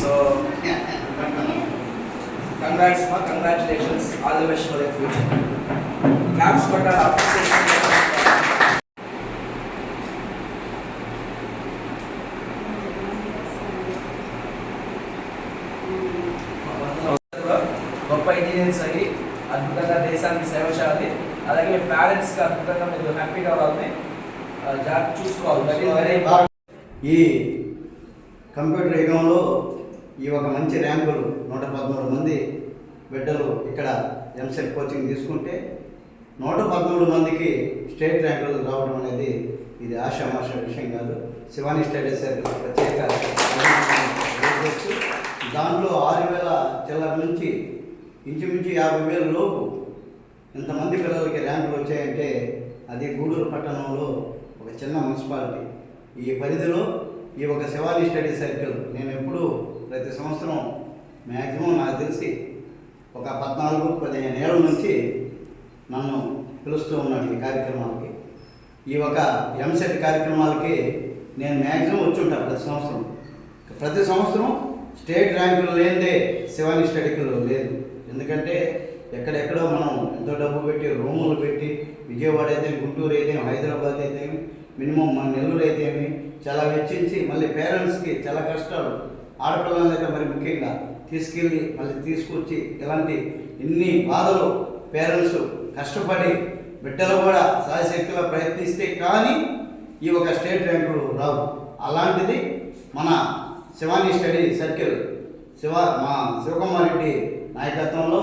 So congrats మా congratulations all the best for the future claps కొట్టాలి appreciation గొప్ప engineers అయ్యి అద్భుతంగా దేశానికి సేవ చేయాలి. అలాగే మీ పేరెంట్స్కి అద్భుతంగా మీరు హ్యాపీ కావాలని ఆ, జాగ్రత్త చూసుకోవాలి. ఈ కంప్యూటర్ యుగంలో ఈ ఒక మంచి ర్యాంకులు నూట పదమూడు మంది బిడ్డలు ఇక్కడ ఎంసెట్ కోచింగ్ తీసుకుంటే నూట పదమూడు మందికి స్టేట్ ర్యాంకులు రావడం అనేది ఇది ఆషామాష విషయం కాదు. శివాని స్టడీ సర్కిల్ ప్రత్యేక దాంట్లో ఆరు వేల చిల్లర నుంచి ఇంచుమించు యాభై వేల లోపు ఇంతమంది పిల్లలకి ర్యాంకులు వచ్చాయంటే అది గూడూరు పట్టణంలో ఒక చిన్న మున్సిపాలిటీ. ఈ పరిధిలో ఈ ఒక శివాలి స్టడీ సర్కిల్ నేను ఎప్పుడు ప్రతి సంవత్సరం మ్యాక్సిమం నాకు తెలిసి ఒక పద్నాలుగు పదిహేను ఏళ్ళ నుంచి నన్ను పిలుస్తూ ఉన్నాడు ఈ కార్యక్రమాలకి. ఈ ఒక ఎంసెట్ కార్యక్రమాలకి నేను మ్యాక్సిమం వచ్చి ఉంటాను ప్రతి సంవత్సరం. ప్రతి సంవత్సరం స్టేట్ ర్యాంకులు లేనిదే శివాని స్టడీకులు లేదు. ఎందుకంటే ఎక్కడెక్కడో మనం ఎంతో డబ్బు పెట్టి రూములు పెట్టి విజయవాడ అయితే గుంటూరు అయితే హైదరాబాద్ అయితే మినిమం మన నెల్లూరు అయితే చాలా వెచ్చించి మళ్ళీ పేరెంట్స్కి చాలా కష్టాలు. ఆడపిల్లలైతే మరి ముఖ్యంగా తీసుకెళ్ళి మళ్ళీ తీసుకొచ్చి ఇలాంటి ఇన్ని బాధలు పేరెంట్స్ కష్టపడి బిడ్డలు కూడా సాయశక్తిగా ప్రయత్నిస్తే కానీ ఈ ఒక స్టేట్ ర్యాంకులు రావు. అలాంటిది మన శివాని స్టడీ సర్కిల్ శివ మా శివకుమార్ రెడ్డి నాయకత్వంలో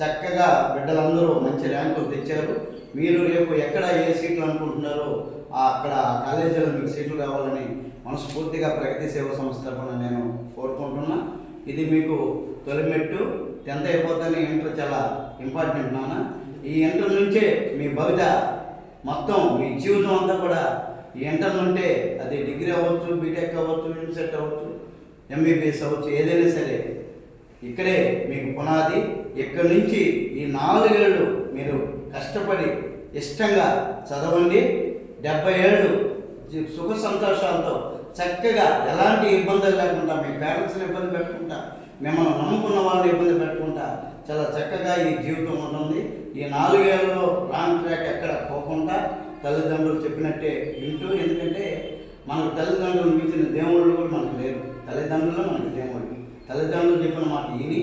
చక్కగా బిడ్డలందరూ మంచి ర్యాంకులు తెచ్చారు. మీరు రేపు ఎక్కడ ఏ సీట్లు అనుకుంటున్నారో అక్కడ కాలేజీలో మీకు సీట్లు కావాలని మనస్ఫూర్తిగా ప్రగతి సేవ సంస్థ తరఫున నేను కోరుకుంటున్నా. ఇది మీకు తొలిమెట్టు. టెన్త్ అయిపోతేనే ఇంటర్ చాలా ఇంపార్టెంట్ నాన్న. ఈ ఇంటర్ నుంచే మీ భవిత మొత్తం మీ జీవితం అంతా కూడా ఈ ఇంటర్ నుంటే అది డిగ్రీ అవ్వచ్చు బీటెక్ అవ్వచ్చు ఎంసెట్ అవ్వచ్చు ఎంబీబీఎస్ అవ్వచ్చు ఏదైనా సరే ఇక్కడే మీకు పునాది. ఇక్కడి నుంచి ఈ నాలుగేళ్ళు మీరు కష్టపడి ఇష్టంగా చదవండి. డెబ్బై ఏళ్ళు సుఖ సంతోషాలతో చక్కగా ఎలాంటి ఇబ్బందులు లేకుండా మీ పేరెంట్స్ని ఇబ్బంది పెట్టకుండా మిమ్మల్ని నమ్ముకున్న వాళ్ళని ఇబ్బంది పెట్టకుండా చాలా చక్కగా ఈ జీవితం ఉంటుంది. ఈ నాలుగేళ్ళలో రాంగ్ ట్రాక్ ఎక్కడ పోకుండా తల్లిదండ్రులు చెప్పినట్టే వింటూ ఎందుకంటే మనకు తల్లిదండ్రులు మించిన దేవుళ్ళు కూడా మనకు లేరు. తల్లిదండ్రులు మనకు దేవుళ్ళు. తల్లిదండ్రులు చెప్పిన మాట విని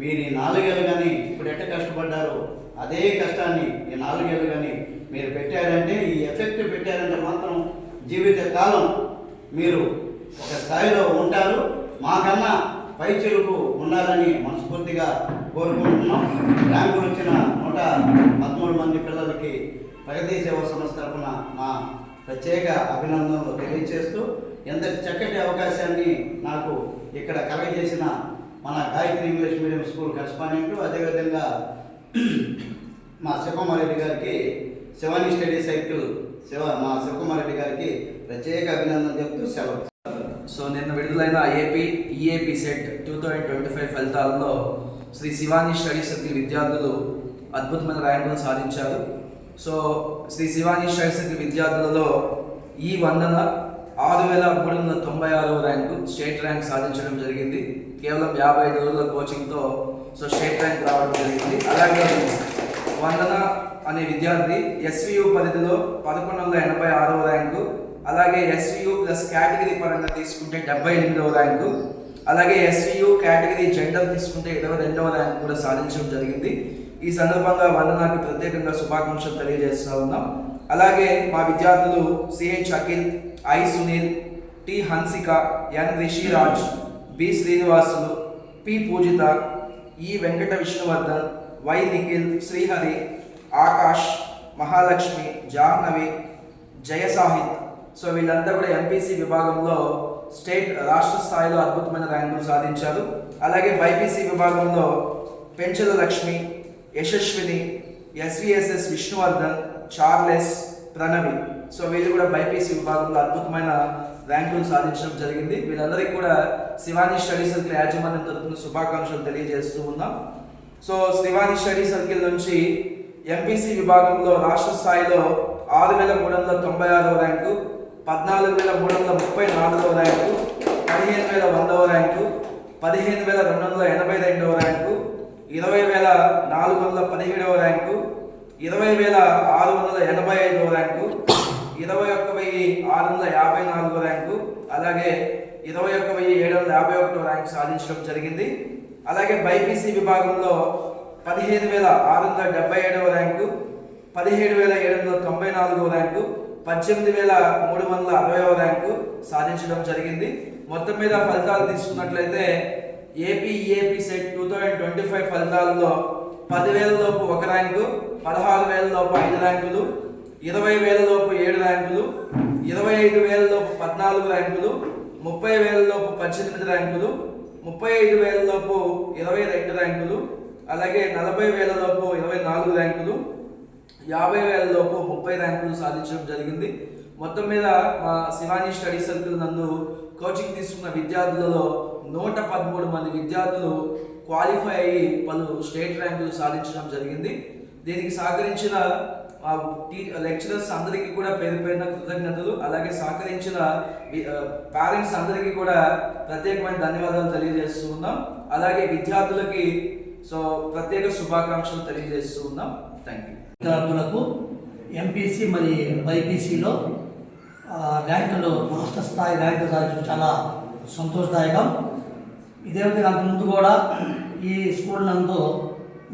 మీరు ఈ నాలుగేళ్ళు కానీ ఇప్పుడు ఎట్ట కష్టపడ్డారో అదే కష్టాన్ని ఈ నాలుగేళ్ళు కానీ మీరు పెట్టారంటే ఈ ఎఫెక్ట్ పెట్టారంటే మాత్రం జీవిత కాలం మీరు ఒక స్థాయిలో ఉంటారు. మాకన్నా పై చెరుకు ఉండాలని మనస్ఫూర్తిగా కోరుకుంటున్నాం. ర్యాంకులు వచ్చిన నూట పదమూడు మంది పిల్లలకి ప్రగతి సేవా సంస్థ తరఫున మా ప్రత్యేక అభినందనలు తెలియజేస్తూ ఎంతటి చక్కటి అవకాశాన్ని నాకు ఇక్కడ కలగజేసిన మన Gayatri English medium school correspondent అదేవిధంగా మా శివకుమారెడ్డి గారికి శివాని స్టడీ సైకిల్ శివ మా శివకుమార్ రెడ్డి గారికి ప్రత్యేక అభినందన చెప్తూ సెలవు. సో నిన్న విడుదలైన AP EAP CET two thousand twenty five ఫలితాలలో శ్రీ శివాని స్టడీ సర్కిల్ విద్యార్థులు అద్భుతమైన ర్యాంకులు సాధించారు. So Sri Shivani study circle విద్యార్థులలో ఈ వందన ఆరు వేల మూడు వందల తొంభై ఆరవ ర్యాంకు స్టేట్ ర్యాంక్ సాధించడం జరిగింది. కేవలం యాభై ఐదు రోజుల కోచింగ్తో సో స్టేట్ ర్యాంక్ రావడం జరిగింది. అలాగే వందన అనే విద్యార్థి ఎస్వియు పరిధిలో పదకొండు వందల ఎనభై ఆరవ ర్యాంకు అలాగే ఎస్వియు ప్లస్ కేటగిరీ పరంగా తీసుకుంటే డెబ్బై ఎనిమిదవ ర్యాంకు అలాగే ఎస్వియు కేటగిరీ జెండర్ తీసుకుంటే ఇరవై రెండవ ర్యాంక్ కూడా సాధించడం జరిగింది. ఈ సందర్భంగా వందనాకి ప్రత్యేకంగా శుభాకాంక్షలు తెలియజేస్తూ ఉన్నాం. అలాగే మా విద్యార్థులు CH Akhil I Sunil T Hansika N Rishiraj B Srinivasulu P Poojitha E Venkata Vishnuvardhan Y Nikhil Srihari Akash Mahalakshmi Jahnavi Jaya Sahith so వీళ్ళంతా కూడా ఎంపీసీ విభాగంలో స్టేట్ రాష్ట్ర స్థాయిలో అద్భుతమైన ర్యాంకులు సాధించారు. అలాగే బైపీసీ విభాగంలో Penchala Lakshmi Yashaswini SVSS Vishnuvardhan Charles Pranavi. So వీళ్ళు కూడా బైపీసీ విభాగంలో అద్భుతమైన ర్యాంకులు సాధించడం జరిగింది. వీళ్ళందరికీ కూడా శివాని స్టడీ సర్కిల్ యాజమాన్యం తరపున శుభాకాంక్షలు తెలియజేస్తూ ఉన్నాం. సో శివాని స్టడీ సర్కిల్ నుంచి ఎంపీసీ విభాగంలో రాష్ట్ర స్థాయిలో ఆరు వేల మూడు వందల తొంభై ఆరవ ర్యాంకు పద్నాలుగు వేల మూడు వందల ముప్పై నాలుగవ ర్యాంకు పదిహేను వేల వందవ ర్యాంకు పదిహేను వేల రెండు వందల ఎనభై రెండవ ర్యాంకు ఇరవై వేల నాలుగు వందల పదిహేడవ ర్యాంకు ఇరవై వేల ఆరు వందల ఎనభై ఐదవ ర్యాంకు ఇరవై ఒక్క వెయ్యి ఆరు వందల యాభై నాలుగో ర్యాంకు అలాగే ఇరవై ఒక్క వెయ్యి ఏడు వందల యాభై ఒకటో ర్యాంకు సాధించడం జరిగింది. అలాగే బైపీసీ విభాగంలో పదిహేను వేల ఆరు వందల డెబ్బై ఏడవ ర్యాంకు పదిహేడు వేల ఏడు వందల తొంభై నాలుగో ర్యాంకు పద్దెనిమిది వేల మూడు వందల అరవైవ ర్యాంకు సాధించడం జరిగింది. మొత్తం మీద ఫలితాలు తీసుకున్నట్లయితే AP EAP CET two thousand twenty five ఫలితాలలో పదివేల లోపు ఒక ర్యాంకు పదహారు వేల లోపు ఐదు ర్యాంకులు ఇరవై వేల లోపు ఏడు ర్యాంకులు ఇరవై ఐదు వేల లోపు పద్నాలుగు ర్యాంకులు ముప్పై వేల లోపు పద్దెనిమిది ర్యాంకులు ముప్పై ఐదు వేలలోపు ఇరవై రెండు ర్యాంకులు అలాగే నలభై వేలలోపు ఇరవై నాలుగు ర్యాంకులు యాభై వేలలోపు ముప్పై ర్యాంకులు సాధించడం జరిగింది. మొత్తం మీద మా శివాని స్టడీ సర్కిల్ నందు కోచింగ్ తీసుకున్న విద్యార్థులలో నూట పదమూడు మంది విద్యార్థులు క్వాలిఫై అయ్యి పలు స్టేట్ ర్యాంకులు సాధించడం జరిగింది. దీనికి సహకరించిన ఆ లెక్చరర్స్ అందరికీ కూడా పేరు పేరున కృతజ్ఞతలు. అలాగే సహకరించిన పేరెంట్స్ అందరికీ కూడా ప్రత్యేకమైన ధన్యవాదాలు తెలియజేస్తూ ఉన్నాం. అలాగే విద్యార్థులకి సో ప్రత్యేక శుభాకాంక్షలు తెలియజేస్తూ ఉన్నాం. థ్యాంక్ యూ విద్యార్థులకు ఎంపీసీ మరి బైపీసీలో ర్యాంకులు రాష్ట్ర స్థాయి ర్యాంకు సాధించడం చాలా సంతోషదాయకం. ఇదే విధంగా ముందు కూడా ఈ స్కూల్ నందు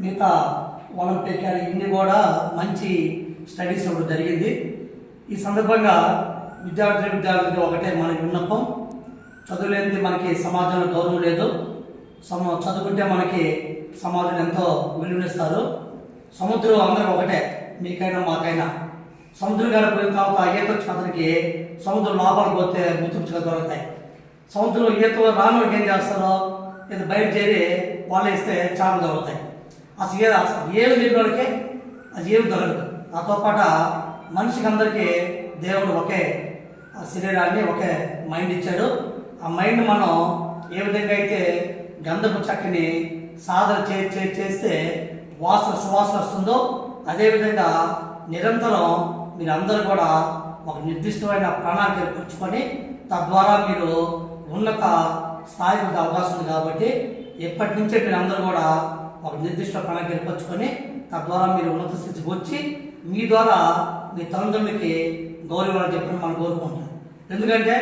మిగతా ఒలింపిక్ పెట్టారు ఇన్ని కూడా మంచి స్టడీస్ ఇప్పుడు జరిగింది. ఈ సందర్భంగా విద్యార్థులు విద్యార్థులకి ఒకటే మనకి విన్నపం. చదువులేనిది మనకి సమాజంలో గౌరవం లేదు. సమ చదువుకుంటే మనకి సమాజం ఎంతో విలువనిస్తారు సముద్రం అందరూ ఒకటే మీకైనా మాకైనా. సముద్రం గారు పోయిన తర్వాత ఆ ఈత వచ్చిన అతనికి సముద్రం లోపల పోతే గుర్తుంచుగా దొరుకుతాయి సముద్రం ఈత రానుడికి ఏం చేస్తారో ఇది బయట చేరి వాళ్ళు ఇస్తే చాలా దొరుకుతాయి అసలు ఏది అసలు ఏమి లేని అది ఏమి దొరకదు. దాంతో పాటు మనిషికి అందరికీ దేవుడు ఒకే ఆ శరీరాన్ని ఒకే మైండ్ ఇచ్చాడు. ఆ మైండ్ మనం ఏ విధంగా అయితే గంధపు చక్కని సాధన చే చేస్తే వాసన సువాసన వస్తుందో అదేవిధంగా నిరంతరం మీరు అందరూ కూడా ఒక నిర్దిష్టమైన ప్రణాళిక ఏర్పరచుకొని తద్వారా మీరు ఉన్నత స్థాయికి అవకాశం ఉంది కాబట్టి ఎప్పటి నుంచే మీరు అందరూ కూడా ఒక నిర్దిష్ట ప్రణాళిక ఏర్పరచుకొని తద్వారా మీరు ఉన్నత స్థితికి వచ్చి మీ ద్వారా మీ తల్లిదండ్రులకి గౌరవం చెప్పడం మనం కోరుకుంటాం ఎందుకంటే